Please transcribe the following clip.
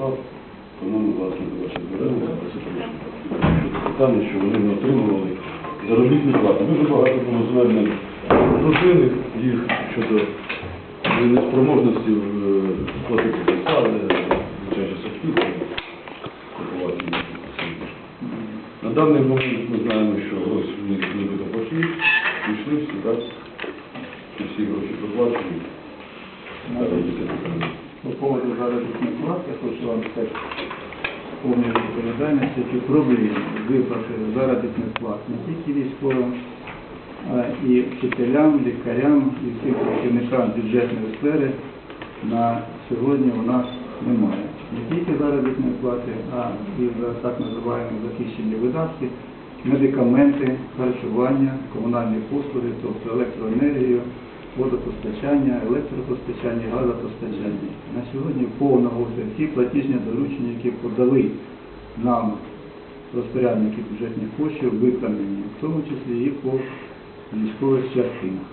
склад, тому ми власне до ваших звернення питання, що вони не отримували заробітні плати. Дуже багато було звернень дружини їх щодо неспроможності е, платити посади, звичайно, садки, купувати їх. На даний момент ми знаємо, що гроші в них нібито пішли, пішли всі, так? Всі гроші проплачені. Поводу заробітних плат, я хочу вам сказати повну відповідальність, які проблеми виплати заробітних плат не тільки військовим, а і вчителям, лікарям, і всім працівникам бюджетної сфери на сьогодні у нас немає. Не тільки заробітної плати, а і за так називаємо захищені видатки, медикаменти, харчування, комунальні послуги, тобто електроенергію, водопостачання, електропостачання, газопостачання. На сьогодні повного ті платіжні доручення, які подали нам розпорядники бюджетних коштів, виконані, в тому числі і по військових частинах.